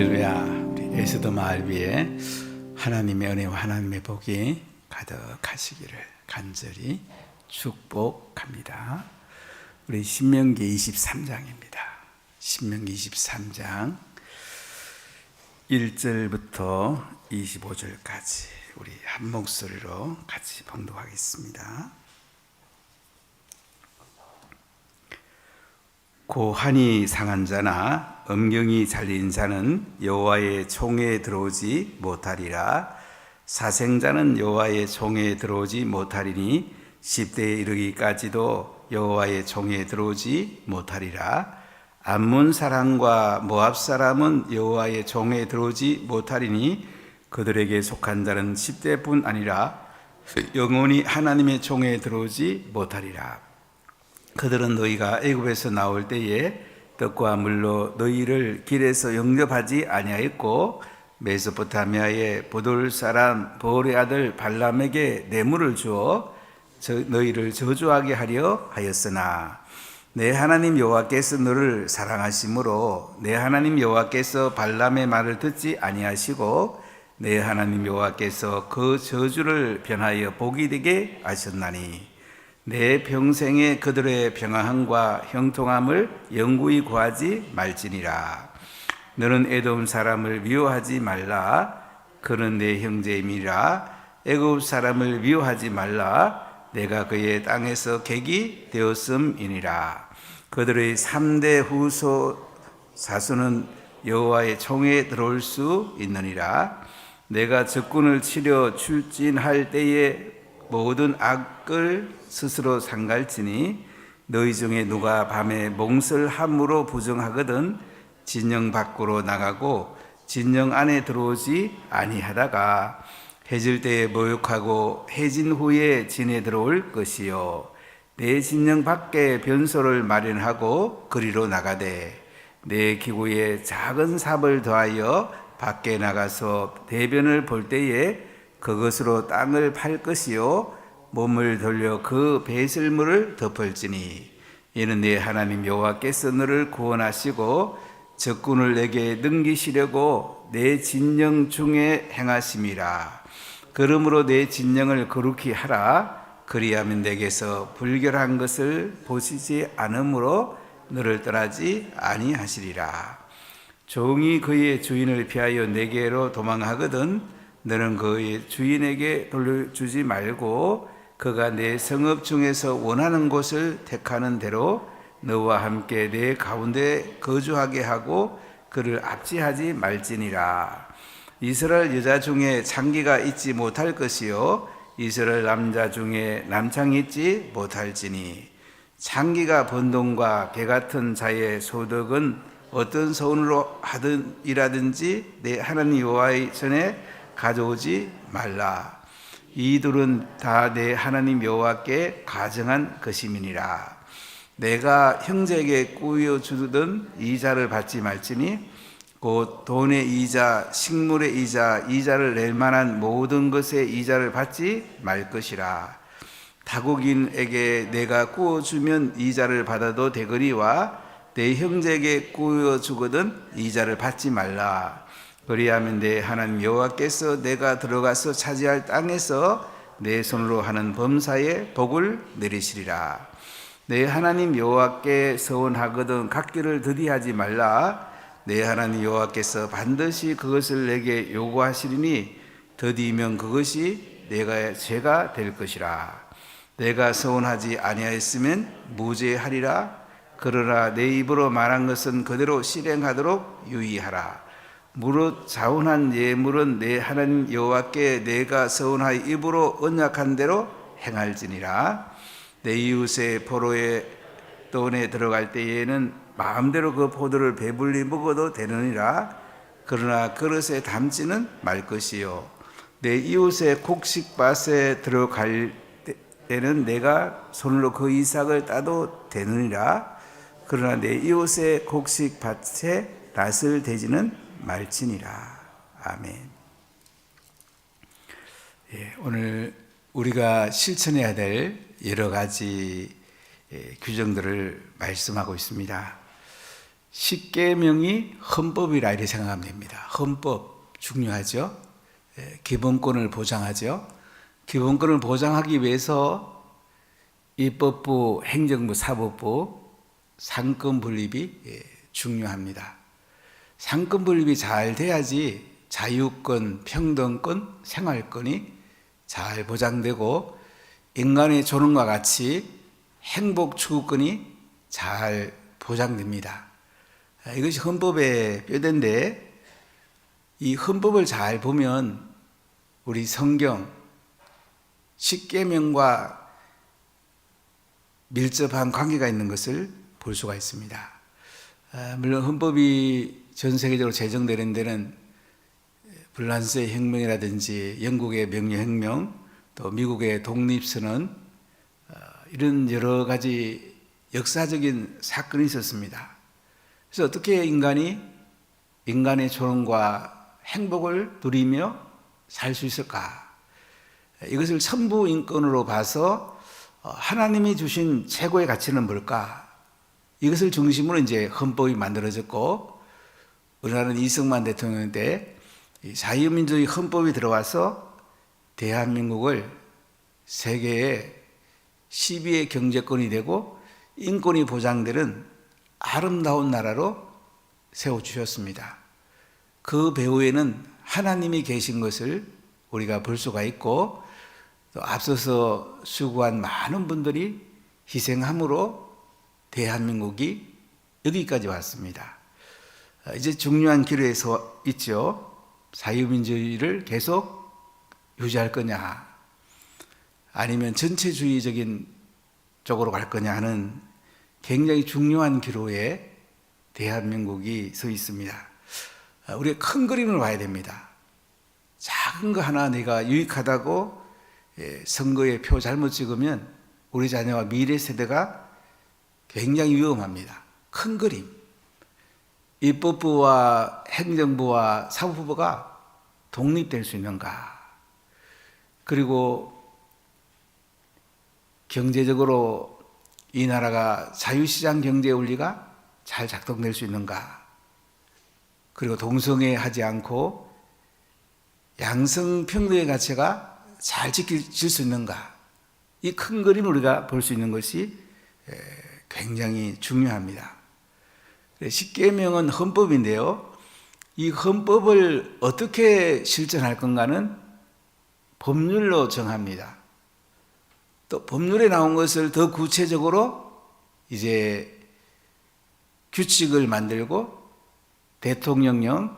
할렐루야. 우리 에스더 마을 위에 하나님의 은혜와 하나님의 복이 가득하시기를 간절히 축복합니다. 우리 신명기 23장입니다. 신명기 23장 1절부터 25절까지 우리 한 목소리로 같이 봉독하겠습니다. 고한이 상한 자나 음경이 잘린 자는 여호와의 총에 들어오지 못하리라. 사생자는 여호와의 총에 들어오지 못하리니 10대에 이르기까지도 여호와의 총에 들어오지 못하리라. 암몬 사람과 모압 사람은 여호와의 종에 들어오지 못하리니 그들에게 속한 자는 10대뿐 아니라 영원히 하나님의 종에 들어오지 못하리라 그들은 너희가 애굽에서 나올 때에 떡과 물로 너희를 길에서 영접하지 아니하였고 메소포타미아의 보돌 사람 보올의 아들 발람에게 뇌물을 주어 저, 너희를 저주하게 하려 하였으나 내 하나님 여호와께서 너를 사랑하심으로 내 하나님 여호와께서 발람의 말을 듣지 아니하시고 내 하나님 여호와께서 그 저주를 변하여 복이 되게 하셨나니 내 평생에 그들의 평안함과 형통함을 영구히 구하지 말지니라. 너는 에돔 사람을 미워하지 말라. 그는 내 형제임이라. 애굽 사람을 미워하지 말라. 내가 그의 땅에서 객이 되었음이니라. 그들의 3대 후소 사수는 여호와의 총에 들어올 수 있느니라. 내가 적군을 치려 출진할 때에 모든 악을 스스로 상갈지니 너희 중에 누가 밤에 몽설함으로 부정하거든 진영 밖으로 나가고 진영 안에 들어오지 아니하다가 해질 때에 모욕하고 해진 후에 진에 들어올 것이요. 내 진영 밖에 변소를 마련하고 그리로 나가되 내 기구에 작은 삽을 더하여 밖에 나가서 대변을 볼 때에 그것으로 땅을 팔 것이요 몸을 돌려 그 배설물을 덮을지니. 이는 내 하나님 여호와께서 너를 구원하시고 적군을 내게 넘기시려고 내 진영 중에 행하심이라. 그러므로 내 진영을 거룩히 하라. 그리하면 내게서 불결한 것을 보시지 않으므로 너를 떠나지 아니하시리라. 종이 그의 주인을 피하여 내게로 도망하거든 너는 그의 주인에게 돌려주지 말고 그가 내 성읍 중에서 원하는 곳을 택하는 대로 너와 함께 내 가운데 거주하게 하고 그를 압지하지 말지니라. 이스라엘 여자 중에 창기가 있지 못할 것이요 이스라엘 남자 중에 남창이 있지 못할지니 창기가 번동과 개 같은 자의 소득은 어떤 소원으로 하든 이라든지 내 하나님 여호와의 전에 가져오지 말라. 이들은 다 내 하나님 여호와께 가정한 것임이니라. 내가 형제에게 꾸여 주던 이자를 받지 말지니 곧 돈의 이자, 식물의 이자, 이자를 낼 만한 모든 것의 이자를 받지 말 것이라. 타국인에게 내가 꾸어 주면 이자를 받아도 되거니와 내 형제에게 꾸어 주거든 이자를 받지 말라. 그리하면 내 하나님 여호와께서 내가 들어가서 차지할 땅에서 내 손으로 하는 범사에 복을 내리시리라. 내 하나님 여호와께 서원하거든 각기를 더디하지 말라. 내 하나님 여호와께서 반드시 그것을 내게 요구하시리니 더디면 그것이 내가 죄가 될 것이라. 내가 서원하지 아니하였으면 무죄하리라. 그러나 내 입으로 말한 것은 그대로 실행하도록 유의하라. 무릇 자원한 예물은 내 하나님 여호와께 내가 서운하여 입으로 언약한 대로 행할지니라. 내 이웃의 포로의 돈에 들어갈 때에는 마음대로 그 포도를 배불리 먹어도 되느니라. 그러나 그릇에 담지는 말 것이요. 내 이웃의 곡식밭에 들어갈 때는 내가 손으로 그 이삭을 따도 되느니라. 그러나 내 이웃의 곡식밭에 낯을 대지는 말지니라. 아멘. 예, 오늘 우리가 실천해야 될 여러 가지 예, 규정들을 말씀하고 있습니다. 십계명이 헌법이라 이렇게 생각하면 됩니다. 헌법 중요하죠. 예, 기본권을 보장하죠. 기본권을 보장하기 위해서 입법부, 행정부, 사법부 상권 분립이 예, 중요합니다. 상권 분립이 잘 돼야지 자유권, 평등권, 생활권이 잘 보장되고 인간의 존엄과 같이 행복 추구권이 잘 보장됩니다. 아, 이것이 헌법의 뼈대인데 이 헌법을 잘 보면 우리 성경 십계명과 밀접한 관계가 있는 것을 볼 수가 있습니다. 아, 물론 헌법이 전 세계적으로 제정되는 데는 불란스의 혁명이라든지 영국의 명예혁명 또 미국의 독립선언 어, 이런 여러 가지 역사적인 사건이 있었습니다. 그래서 어떻게 인간이 인간의 존엄과 행복을 누리며 살 수 있을까? 이것을 천부 인권으로 봐서 어, 하나님이 주신 최고의 가치는 뭘까? 이것을 중심으로 이제 헌법이 만들어졌고 우리나라는 이승만 대통령 때 자유민주주의 헌법이 들어와서 대한민국을 세계의 12의 경제권이 되고 인권이 보장되는 아름다운 나라로 세워주셨습니다. 그 배후에는 하나님이 계신 것을 우리가 볼 수가 있고 또 앞서서 수고한 많은 분들이 희생함으로 대한민국이 여기까지 왔습니다. 이제 중요한 길에 서 있죠. 자유민주주의를 계속 유지할 거냐, 아니면 전체주의적인 쪽으로 갈 거냐 하는 굉장히 중요한 기로에 대한민국이 서 있습니다. 우리가 큰 그림을 봐야 됩니다. 작은 거 하나 내가 유익하다고 예, 선거에 표 잘못 찍으면 우리 자녀와 미래 세대가 굉장히 위험합니다. 큰 그림. 입법부와 행정부와 사법부가 독립될 수 있는가? 그리고 경제적으로 이 나라가 자유시장 경제 원리가 잘 작동될 수 있는가? 그리고 동성애 하지 않고 양성평등의 가치가 잘 지켜질 수 있는가? 이 큰 그림을 우리가 볼 수 있는 것이 굉장히 중요합니다. 십계명은 헌법인데요. 이 헌법을 어떻게 실천할 건가는 법률로 정합니다. 또 법률에 나온 것을 더 구체적으로 이제 규칙을 만들고 대통령령,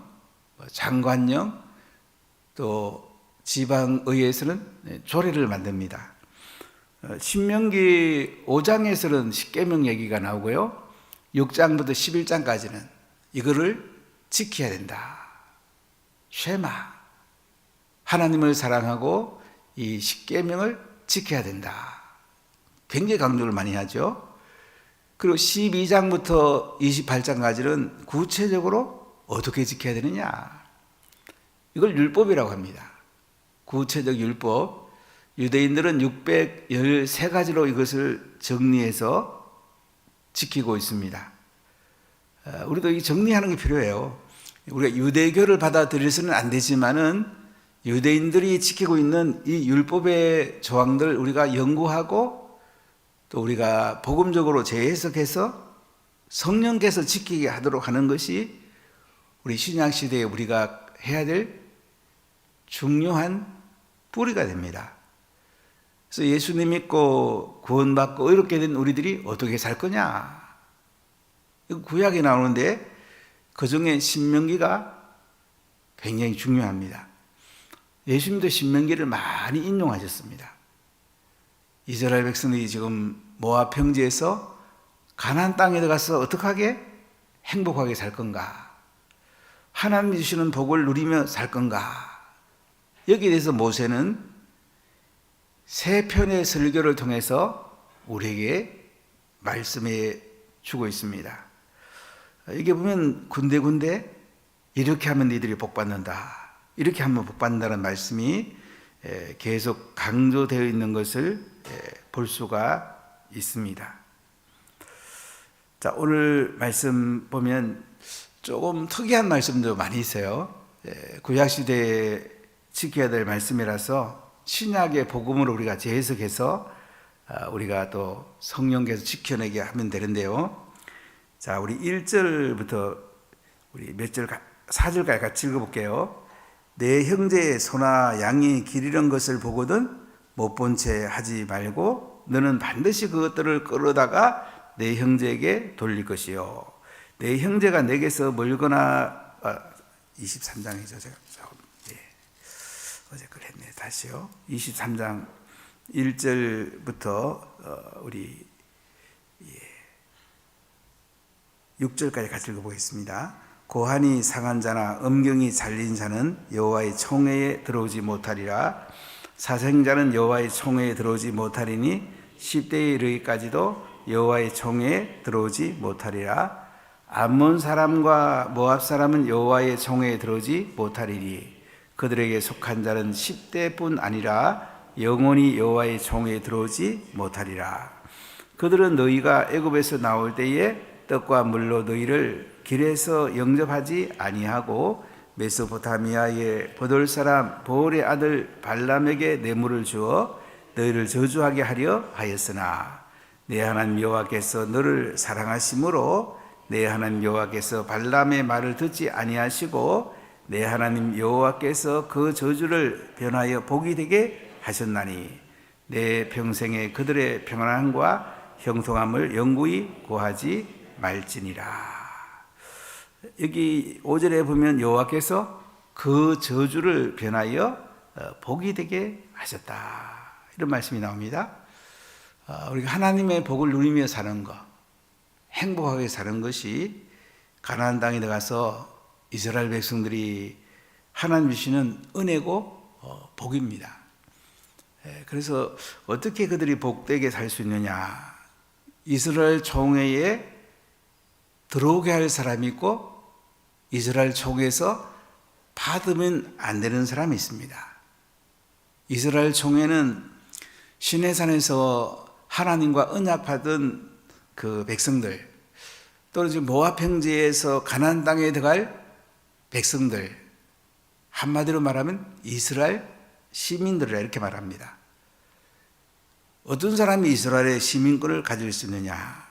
뭐 장관령, 또 지방의회에서는 조례를 만듭니다. 어, 신명기 5장에서는 십계명 얘기가 나오고요. 6장부터 11장까지는 이거를 지켜야 된다. 쉐마. 하나님을 사랑하고 이 십계명을 지켜야 된다. 굉장히 강조를 많이 하죠. 그리고 12장부터 28장까지는 구체적으로 어떻게 지켜야 되느냐. 이걸 율법이라고 합니다. 구체적 율법. 유대인들은 613가지로 이것을 정리해서 지키고 있습니다. 어, 우리도 이 정리하는 게 필요해요. 우리가 유대교를 받아들여서는 안 되지만은 유대인들이 지키고 있는 이 율법의 조항들 우리가 연구하고 또 우리가 복음적으로 재해석해서 성령께서 지키게 하도록 하는 것이 우리 신약 시대에 우리가 해야 될 중요한 뿌리가 됩니다. 그래서 예수님 믿고 구원받고 의롭게 된 우리들이 어떻게 살 거냐? 구약에 나오는데 그 중에 신명기가 굉장히 중요합니다. 예수님도 신명기를 많이 인용하셨습니다. 이스라엘 백성들이 지금 모압 평지에서 가나안 땅에 들어가서 어떻게 하게 행복하게 살 건가? 하나님 주시는 복을 누리며 살 건가? 여기에 대해서 모세는 세 편의 설교를 통해서 우리에게 말씀해 주고 있습니다. 이게 보면 군데군데 이렇게 하면 니들이 복 받는다. 이렇게 하면 복 받는다는 말씀이 계속 강조되어 있는 것을 볼 수가 있습니다. 자, 오늘 말씀 보면 조금 특이한 말씀도 많이 있어요. 예, 구약 시대에 지켜야 될 말씀이라서 신약의 복음으로 우리가 재해석해서 아, 우리가 또 성령께서 지켜내게 하면 되는데요. 자, 우리 1절부터 우리 몇 절, 4절까지 같이 읽어볼게요. 내 형제의 소나 양이 길 잃은 것을 보거든 못 본 채 하지 말고 너는 반드시 그것들을 끌어다가 내 형제에게 돌릴 것이요. 내 형제가 내게서 멀거나 아, 23장이죠. 제가. 다시요. 23장 1절부터 어, 우리 6절까지 같이 읽어보겠습니다. 고한이 상한 자나 음경이 잘린 자는 여호와의 총회에 들어오지 못하리라. 사생자는 여호와의 총회에 들어오지 못하리니 10대에 이르기까지도 여호와의 총회에 들어오지 못하리라. 암몬 사람과 모압 사람은 여호와의 총회에 들어오지 못하리니 그들에게 속한 자는 10대뿐 아니라 영원히 여호와의 총회에 들어오지 못하리라. 그들은 너희가 애굽에서 나올 때에 떡과 물로 너희를 길에서 영접하지 아니하고 메소포타미아의 보돌 사람 보올의 아들 발람에게 뇌물을 주어 너희를 저주하게 하려 하였으나 내 하나님 여호와께서 너를 사랑하심으로 내 하나님 여호와께서 발람의 말을 듣지 아니하시고 내 하나님 여호와께서 그 저주를 변하여 복이 되게 하셨나니 내 평생에 그들의 평안함과 형통함을 영구히 구하지 말지니라. 여기 5절에 보면 여호와께서 그 저주를 변하여 어, 복이 되게 하셨다. 이런 말씀이 나옵니다. 어, 우리가 하나님의 복을 누리며 사는 것, 행복하게 사는 것이 가나안 땅에 들어가서 이스라엘 백성들이 하나님 주시는 은혜고 어, 복입니다. 예, 그래서 어떻게 그들이 복되게 살 수 있느냐? 이스라엘 총회에 들어오게 할 사람이 있고 이스라엘 총회에서 받으면 안 되는 사람이 있습니다. 이스라엘 총회는 시내산에서 하나님과 언약 받은 그 백성들 또는 지금 모압 평지에서 가나안 땅에 들어갈 백성들 한마디로 말하면 이스라엘 시민들이라 이렇게 말합니다. 어떤 사람이 이스라엘의 시민권을 가질 수 있느냐?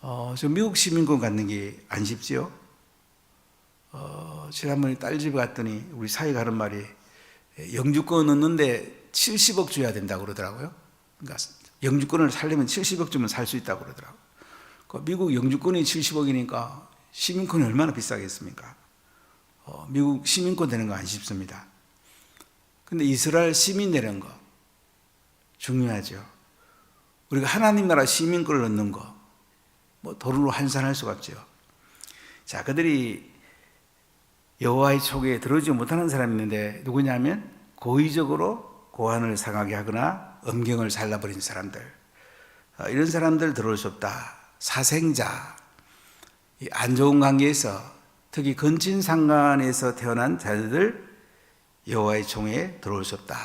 어, 저 미국 시민권 갖는 게 안 쉽지요? 어, 지난번에 딸 집에 갔더니 우리 사이가 하는 말이 영주권 얻는데 70억 줘야 된다고 그러더라고요. 그러니까 영주권을 살려면 70억 주면 살 수 있다고 그러더라고요. 그 미국 영주권이 70억이니까 시민권이 얼마나 비싸겠습니까? 어, 미국 시민권 되는 거 안 쉽습니다. 근데 이스라엘 시민 되는 거 중요하죠. 우리가 하나님 나라 시민권을 얻는 거, 뭐 도루로 환산할 수가 없죠. 자, 그들이 여호와의 촉에 들어오지 못하는 사람이 있는데 누구냐면 고의적으로 고안을 상하게 하거나 음경을 잘라버린 사람들 어, 이런 사람들 들어올 수 없다. 사생자 안 좋은 관계에서 특히 근친 상간에서 태어난 자들 여호와의 총에 들어올 수 없다.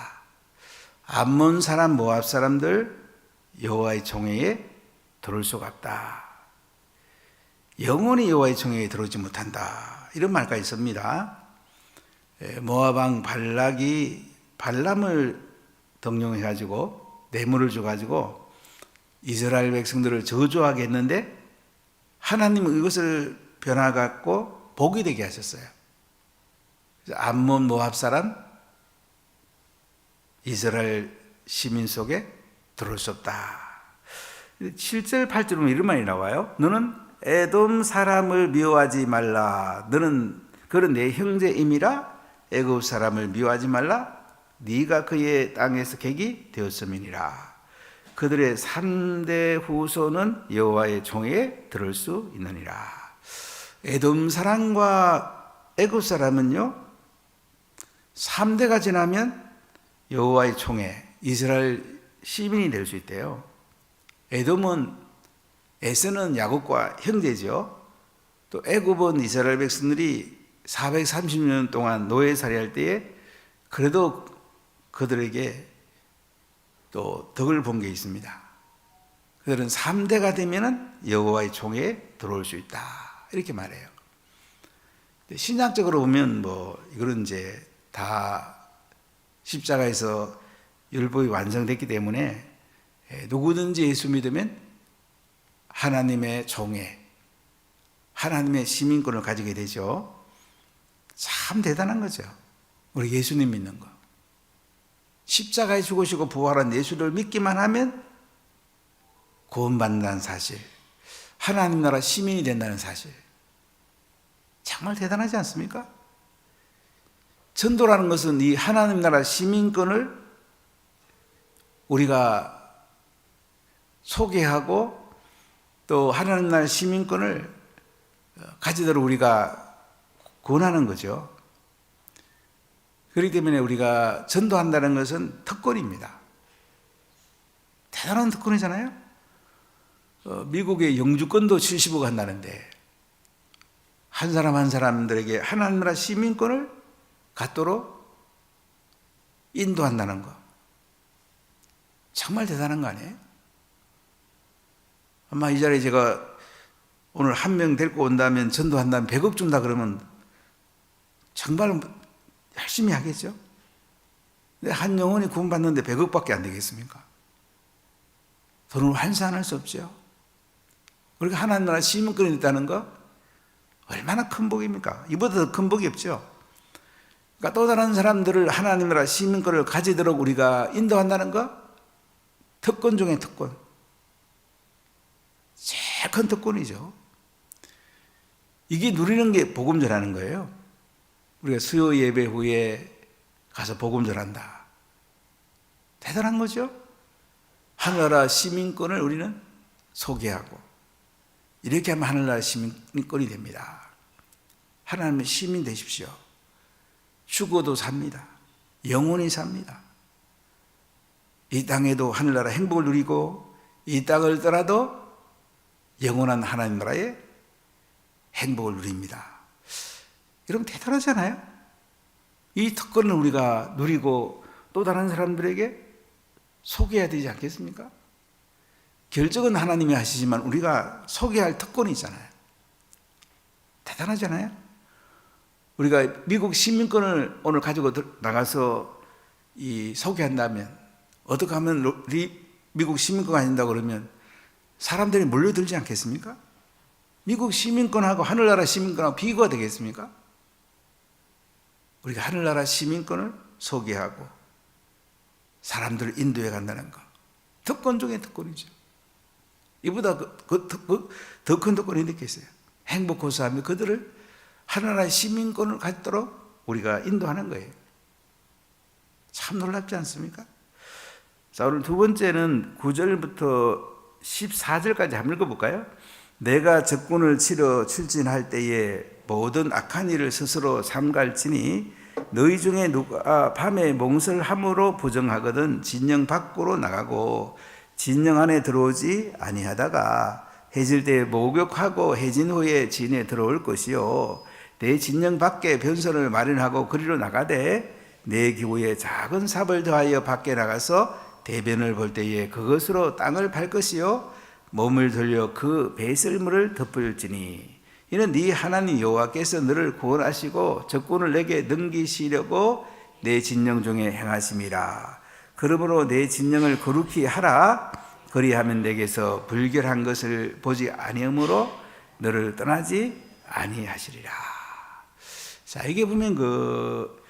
암몬 사람 모압 사람들 여호와의 총회에 들어올 수가 없다. 영원히 여호와의 총회에 들어오지 못한다. 이런 말까지 씁니다. 예, 모아방 발락이 발람을 등용해 가지고 뇌물을 줘 가지고 이스라엘 백성들을 저주하게 했는데 하나님은 이것을 변화 갖고 복이 되게 하셨어요. 암몬 모압 사람 이스라엘 시민 속에 들어올 수 없다. 7절 8절은 이런 말이 나와요. 너는 에돔 사람을 미워하지 말라. 너는 그런 내 형제임이라 애굽 사람을 미워하지 말라. 네가 그의 땅에서 객이 되었음이니라. 그들의 3대 후손은 여호와의 종에 들을 수 있느니라. 에돔 사람과 애굽 사람은요. 3대가 지나면 여호와의 총에 이스라엘 시민이 될 수 있대요. 에돔은 에서는 야곱과 형제죠. 또 애굽은 이스라엘 백성들이 430년 동안 노예살이할 때에 그래도 그들에게 또 덕을 본 게 있습니다. 그들은 3대가 되면은 여호와의 총에 들어올 수 있다. 이렇게 말해요. 근데 신약적으로 보면 뭐 이거는 이제 다 십자가에서 율법이 완성됐기 때문에 예, 누구든지 예수 믿으면 하나님의 종에 하나님의 시민권을 가지게 되죠. 참 대단한 거죠. 우리 예수님 믿는 거. 십자가에 죽으시고 부활한 예수를 믿기만 하면 구원받는다는 사실. 하나님 나라 시민이 된다는 사실. 정말 대단하지 않습니까? 전도라는 것은 이 하나님 나라 시민권을 우리가 소개하고 또 하나님 나라 시민권을 가지도록 우리가 권하는 거죠. 그렇기 때문에 우리가 전도한다는 것은 특권입니다. 대단한 특권이잖아요. 어, 미국의 영주권도 70억 한다는데 한 사람 한 사람들에게 하나님 나라 시민권을 갖도록 인도한다는 거. 정말 대단한 거 아니에요? 아마 이 자리에 제가 오늘 한 명 데리고 온다면 전도한다면 100억 준다 그러면 정말 열심히 하겠죠? 근데 한 영혼이 구원받는데 100억밖에 안 되겠습니까? 돈을 환산할 수 없죠. 그리고 하나님 나라 시민권이 있다는 거 얼마나 큰 복입니까? 이보다 더 큰 복이 없죠. 그러니까 또 다른 사람들을 하나님 나라 시민권을 가지도록 우리가 인도한다는 거 특권 중에 특권. 제일 큰 특권이죠. 이게 누리는 게 복음 전하는 거예요. 우리가 수요 예배 후에 가서 복음 전한다. 대단한 거죠. 하늘나라 시민권을 우리는 소개하고 이렇게 하면 하늘나라 시민권이 됩니다. 하나님의 시민 되십시오. 죽어도 삽니다. 영원히 삽니다. 이 땅에도 하늘나라 행복을 누리고 이 땅을 떠나도 영원한 하나님 나라의 행복을 누립니다. 여러분 대단하잖아요? 이 특권을 우리가 누리고 또 다른 사람들에게 소개해야 되지 않겠습니까? 결정은 하나님이 하시지만 우리가 소개할 특권이 있잖아요. 대단하잖아요? 우리가 미국 시민권을 오늘 가지고 나가서 이 소개한다면 어떻게 하면 미국 시민권 가진다고 그러면 사람들이 몰려들지 않겠습니까? 미국 시민권하고 하늘나라 시민권하고 비교가 되겠습니까? 우리가 하늘나라 시민권을 소개하고 사람들을 인도해 간다는 것. 특권 중에 특권이죠. 이보다 그, 그, 더큰 특권이 있겠어요. 행복 고수하며 그들을 하나나라의 시민권을 갖도록 우리가 인도하는 거예요. 참 놀랍지 않습니까? 자, 오늘 두 번째는 9절부터 14절까지 한번 읽어볼까요? 내가 적군을 치러 출진할 때에 모든 악한 일을 스스로 삼갈지니 너희 중에 누가 밤에 몽설함으로 부정하거든 진영 밖으로 나가고 진영 안에 들어오지 아니하다가 해질 때 목욕하고 해진 후에 진에 들어올 것이요. 내 진영 밖에 변선을 마련하고 그리로 나가되 내 기후에 작은 삽을 더하여 밖에 나가서 대변을 볼 때에 그것으로 땅을 밟 것이요. 몸을 돌려 그 배설물을 덮을지니. 이는 네 하나님 여호와께서 너를 구원하시고 적군을 내게 넘기시려고 내 진영 중에 행하심이라 그러므로 내 진영을 거룩히 하라 그리하면 내게서 불결한 것을 보지 아니하므로 너를 떠나지 아니하시리라 자 이게 보면 그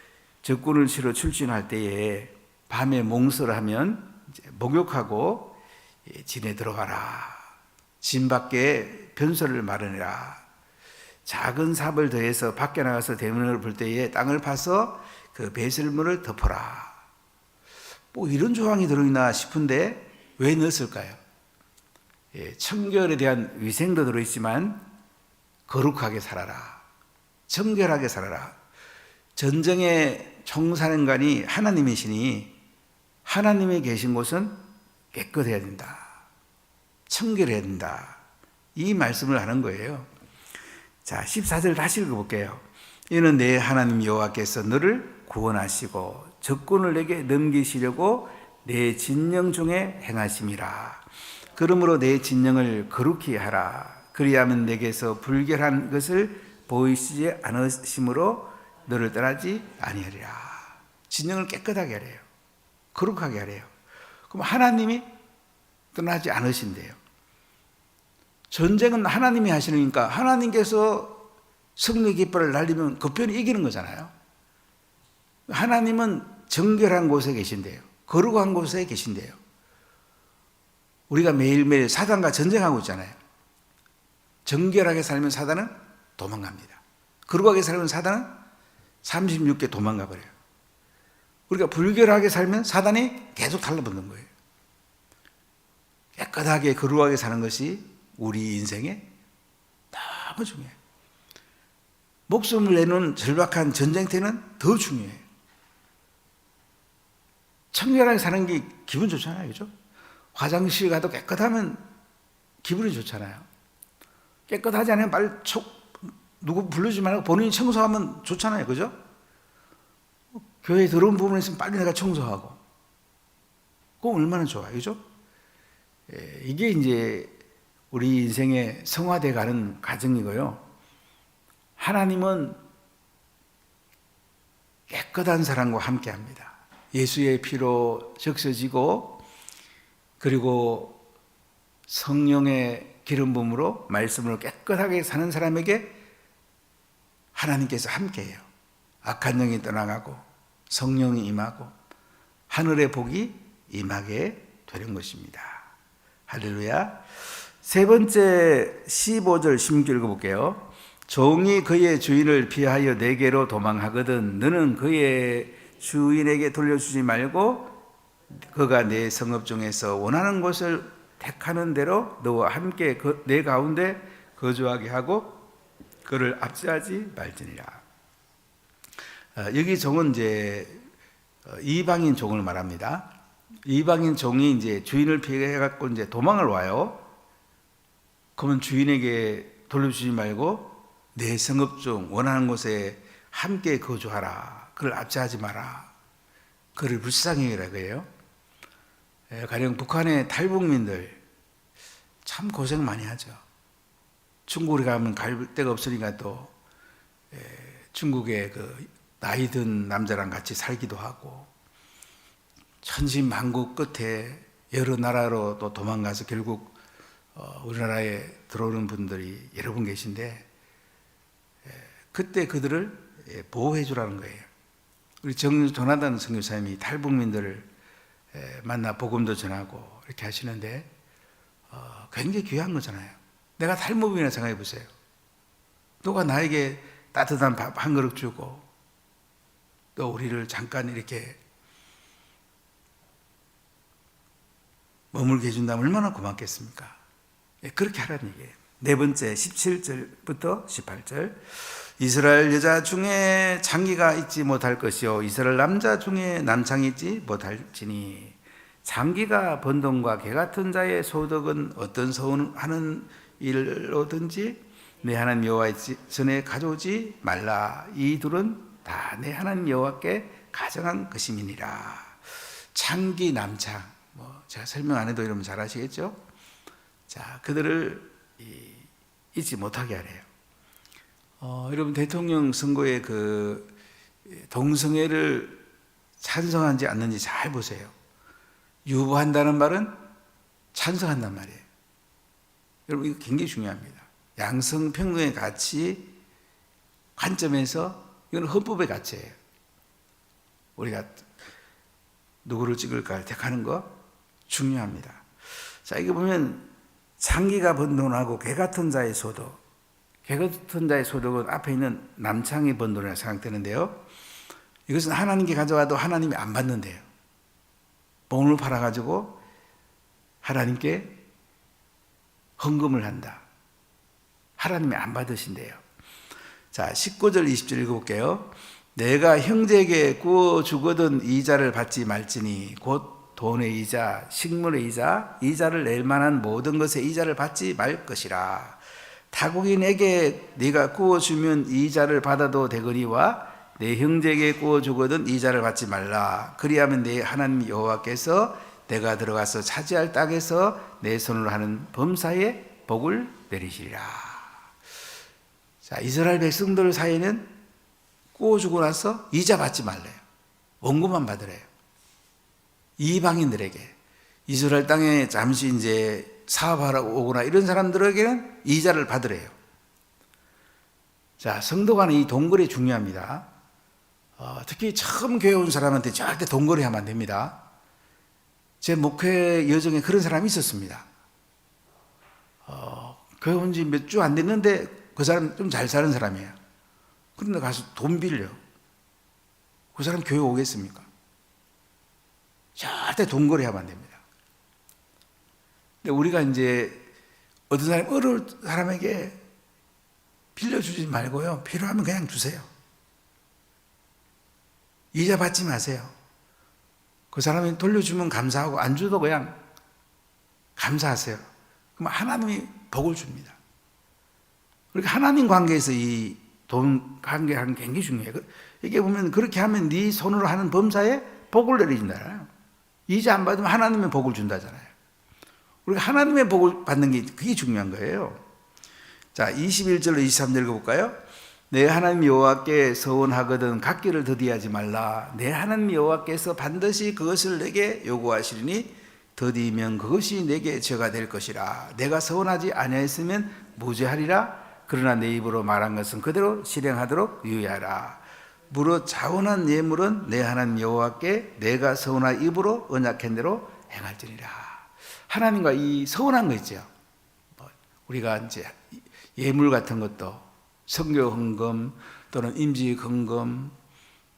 적군을 치러 출진할 때에 밤에 몽설을 하면 목욕하고 예, 진에 들어가라. 진 밖에 변소를 마련해라. 작은 삽을 더해서 밖에 나가서 대문을 볼 때에 땅을 파서 그 배설물을 덮어라. 뭐 이런 조항이 들어있나 싶은데 왜 넣었을까요? 예, 청결에 대한 위생도 들어있지만 거룩하게 살아라. 청결하게 살아라. 전쟁의 총사령관이 하나님이시니 하나님이 계신 곳은 깨끗해야 된다. 청결해야 된다. 이 말씀을 하는 거예요. 자, 14절 다시 읽어볼게요. 이는 내 하나님 여호와께서 너를 구원하시고 적군을 내게 넘기시려고 내 진영 중에 행하심이라. 그러므로 내 진영을 거룩히 하라. 그리하면 내게서 불결한 것을 보이시지 않으심으로 너를 떠나지 아니하리라. 진영을 깨끗하게 하래요. 거룩하게 하래요. 그럼 하나님이 떠나지 않으신대요. 전쟁은 하나님이 하시니까 하나님께서 승리 깃발을 날리면 그 편이 이기는 거잖아요. 하나님은 정결한 곳에 계신대요. 거룩한 곳에 계신대요. 우리가 매일매일 사단과 전쟁하고 있잖아요. 정결하게 살면 사단은 도망갑니다. 거룩하게 살면 사단은 36개 도망가 버려요. 우리가 불결하게 살면 사단이 계속 달라붙는 거예요. 깨끗하게 거룩하게 사는 것이 우리 인생에 너무 중요해요. 목숨을 내는 절박한 전쟁터는 더 중요해요. 청결하게 사는 게 기분 좋잖아요. 그죠? 화장실 가도 깨끗하면 기분이 좋잖아요. 깨끗하지 않으면 빨리 촉, 누구 부르지 말고 본인이 청소하면 좋잖아요. 그죠? 교회에 들어온 부분에 있으면 빨리 내가 청소하고. 그거 얼마나 좋아요. 그죠? 예, 이게 이제 우리 인생의 성화돼 가는 과정이고요. 하나님은 깨끗한 사람과 함께 합니다. 예수의 피로 적셔지고 그리고 성령의 기름 부음으로 말씀을 깨끗하게 사는 사람에게 하나님께서 함께해요. 악한 영이 떠나가고 성령이 임하고 하늘의 복이 임하게 되는 것입니다. 할렐루야. 세 번째 15절 16절 읽어볼게요. 종이 그의 주인을 피하여 내게로 도망하거든 너는 그의 주인에게 돌려주지 말고 그가 내 성읍 중에서 원하는 곳을 택하는 대로 너와 함께 그, 내 가운데 거주하게 하고 그를 압제하지 말지니라. 어, 여기 종은 이제 어, 이방인 종을 말합니다. 이방인 종이 이제 주인을 피해 갖고 이제 도망을 와요. 그러면 주인에게 돌려주지 말고 내 성읍 중 원하는 곳에 함께 거주하라. 그를 압제하지 마라. 그를 불쌍히 그래요. 예, 가령 북한의 탈북민들 참 고생 많이 하죠. 중국에 가면 갈 데가 없으니까 또 예, 중국의 그 나이 든 남자랑 같이 살기도 하고 천신만국 끝에 여러 나라로 또 도망가서 결국 어, 우리나라에 들어오는 분들이 여러 분 계신데 예, 그때 그들을 예, 보호해 주라는 거예요. 우리 정 조나단 선교사님이 탈북민들을 예, 만나 복음도 전하고 이렇게 하시는데 어, 굉장히 귀한 거잖아요. 내가 탈북민이라 생각해 보세요. 누가 나에게 따뜻한 밥 한 그릇 주고 또 우리를 잠깐 이렇게 머물게 해준다면 얼마나 고맙겠습니까? 예, 그렇게 하라는 얘기예요. 네 번째 17절부터 18절 이스라엘 여자 중에 장기가 있지 못할 것이요. 이스라엘 남자 중에 남창이 있지 못할지니. 장기가 번동과 개 같은 자의 소득은 어떤 서운하는 일로든지 내 하나님 여호와의 전에 가져오지 말라. 이 둘은 다 내 하나님 여호와께 가정한 것임이니라. 창기 남창. 뭐 제가 설명 안 해도 여러분 잘 아시겠죠? 자 그들을 잊지 못하게 하래요. 어, 여러분 대통령 선거에 그 동성애를 찬성하지 않는지 잘 보세요. 유보한다는 말은 찬성한단 말이에요. 여러분 이거 굉장히 중요합니다. 양성 평등의 가치 관점에서 이건 헌법의 가치예요. 우리가 누구를 찍을까 택하는 거 중요합니다. 자, 이거 보면 장기가 번돈하고 개 같은 자의 소득. 개 같은 자의 소득은 앞에 있는 남창의 번돈이라 생각되는데요. 이것은 하나님께 가져와도 하나님이 안 받는데요. 몸을 팔아가지고 하나님께 헌금을 한다. 하나님이 안 받으신대요. 자, 19절, 20절 읽어볼게요. 내가 형제에게 구워 주거든 이자를 받지 말지니 곧 돈의 이자, 식물의 이자, 이자를 낼 만한 모든 것의 이자를 받지 말 것이라. 타국인에게 네가 구워 주면 이자를 받아도 되거니와 내 형제에게 구워 주거든 이자를 받지 말라. 그리하면 내 하나님 여호와께서 내가 들어가서 차지할 땅에서 내 손으로 하는 범사에 복을 내리시리라. 자, 이스라엘 백성들 사이에는 구워주고 나서 이자 받지 말래요. 원고만 받으래요. 이방인들에게 이스라엘 땅에 잠시 이제 사업하러 오거나 이런 사람들에게는 이자를 받으래요. 자, 성도 간의 이 동거래 중요합니다. 어, 특히 처음 교회 온 사람한테 절대 동거래 하면 안 됩니다. 제 목회 여정에 그런 사람이 있었습니다. 어, 교회 온 지 몇 주 안 됐는데 그 사람 좀 잘 사는 사람이에요. 그런데 가서 돈 빌려. 그 사람 교회 오겠습니까? 절대 동거래 하면 안 됩니다. 근데 우리가 이제 어떤 사람이 어려울 사람에게 빌려주지 말고요. 필요하면 그냥 주세요. 이자 받지 마세요. 그 사람이 돌려주면 감사하고 안 줘도 그냥 감사하세요. 그럼 하나님이 복을 줍니다. 그러니까 하나님 관계에서 이 돈 관계하는 게 굉장히 중요해요. 이게 보면 그렇게 하면 네 손으로 하는 범사에 복을 내리진다잖아요. 이자 안 받으면 하나님의 복을 준다잖아요. 우리가 하나님의 복을 받는 게 그게 중요한 거예요. 자, 21절로 23절 읽어볼까요? 내 하나님 여호와께 서원하거든 각기를 더디하지 말라. 내 하나님 여호와께서 반드시 그것을 내게 요구하시리니 더디면 그것이 내게 죄가 될 것이라. 내가 서원하지 아니하였으면 무죄하리라. 그러나 내 입으로 말한 것은 그대로 실행하도록 유의하라. 무릇 자원한 예물은 내 하나님 여호와께 내가 서원한 입으로 언약한 대로 행할지니라. 하나님과 이 서원한 거 있죠. 뭐 우리가 이제 예물 같은 것도 성교 헌금 또는 임지 헌금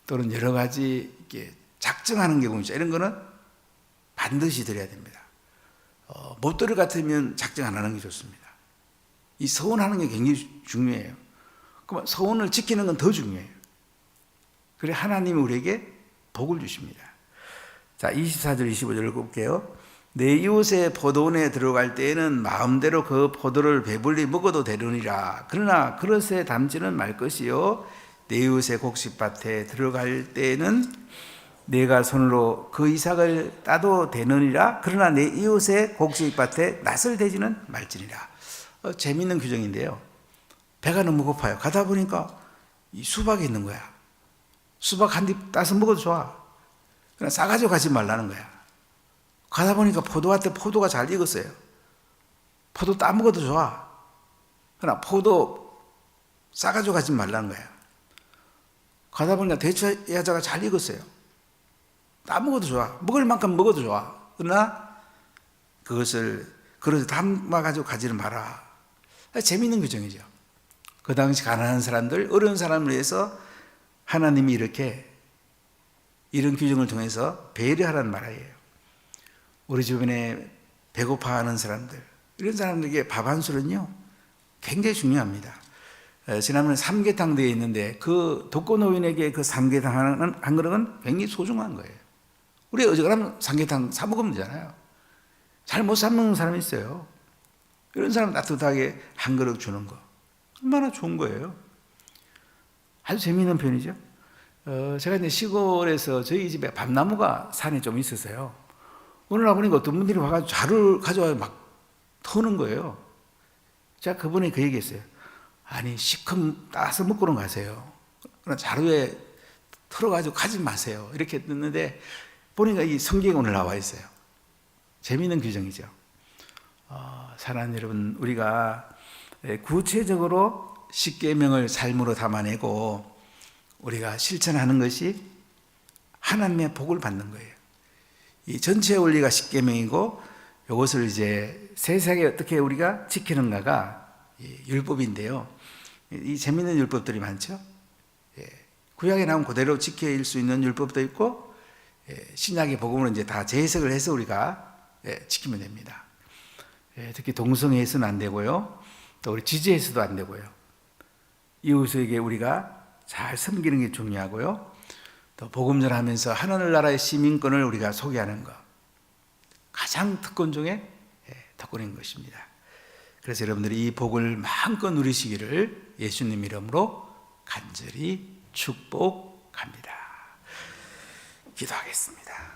또는 여러 가지 이렇게 작정하는 경우 있죠. 이런 거는 반드시 드려야 됩니다. 어, 못것 같으면 작정 안 하는 게 좋습니다. 이 서원하는 게 굉장히 중요해요. 그럼 서원을 지키는 건 더 중요해요. 그래 하나님이 우리에게 복을 주십니다. 자, 24절 25절 읽어볼게요. 내 이웃의 포도원에 들어갈 때에는 마음대로 그 포도를 배불리 먹어도 되느니라. 그러나 그릇에 담지는 말 것이요. 내 이웃의 곡식밭에 들어갈 때에는 내가 손으로 그 이삭을 따도 되느니라. 그러나 내 이웃의 곡식밭에 낯을 대지는 말지니라. 어, 재밌는 규정인데요. 배가 너무 고파요. 가다 보니까 이 수박이 있는 거야. 수박 한 입 따서 먹어도 좋아. 그러나 싸가지고 가지 말라는 거야. 가다 보니까 포도밭에 포도가 잘 익었어요. 포도 따 먹어도 좋아. 그러나 포도 싸가지고 가지 말라는 거야. 가다 보니까 대추 야자가 잘 익었어요. 따 먹어도 좋아. 먹을 만큼 먹어도 좋아. 그러나 그것을 그릇에 담아가지고 가지를 마라. 재미있는 규정이죠. 그 당시 가난한 사람들, 어려운 사람을 위해서 하나님이 이렇게 이런 규정을 통해서 배려하라는 말이에요. 우리 주변에 배고파하는 사람들, 이런 사람들에게 밥 한 술은요, 굉장히 중요합니다. 지난번에 삼계탕 되어 있는데 그 독거노인에게 그 삼계탕 한, 한 그릇은 굉장히 소중한 거예요. 우리 어지간하면 삼계탕 사 먹으면 되잖아요. 잘 못 사 먹는 사람이 있어요. 이런 사람 따뜻하게 한 그릇 주는 거. 얼마나 좋은 거예요. 아주 재미있는 편이죠. 어, 제가 이제 시골에서 저희 집에 밤나무가 산에 좀 있었어요. 오늘 와보니까 어떤 분들이 와가지고 자를 가져와서 막 터는 거예요. 제가 그분이 그 얘기했어요. 아니, 시큼 따서 먹고는 가세요. 그러나 자루에 털어가지고 가지 마세요. 이렇게 듣는데 보니까 이 성경에 오늘 나와 있어요. 재미있는 규정이죠. 어, 사랑하는 여러분, 우리가 구체적으로 십계명을 삶으로 담아내고 우리가 실천하는 것이 하나님의 복을 받는 거예요. 이 전체 원리가 십계명이고 이것을 이제 세상에 어떻게 우리가 지키는가가 율법인데요. 이 재밌는 율법들이 많죠. 예, 구약에 나온 그대로 지킬 수 있는 율법도 있고 예, 신약의 복음으로 이제 다 재해석을 해서 우리가 예, 지키면 됩니다. 특히 동성애에서는 안 되고요. 또 우리 지지해서도 안 되고요. 이웃에게 우리가 잘 섬기는 게 중요하고요. 또 복음 전 하면서 하늘나라의 시민권을 우리가 소개하는 것 가장 특권 중에 특권인 것입니다. 그래서 여러분들이 이 복을 마음껏 누리시기를 예수님 이름으로 간절히 축복합니다. 기도하겠습니다.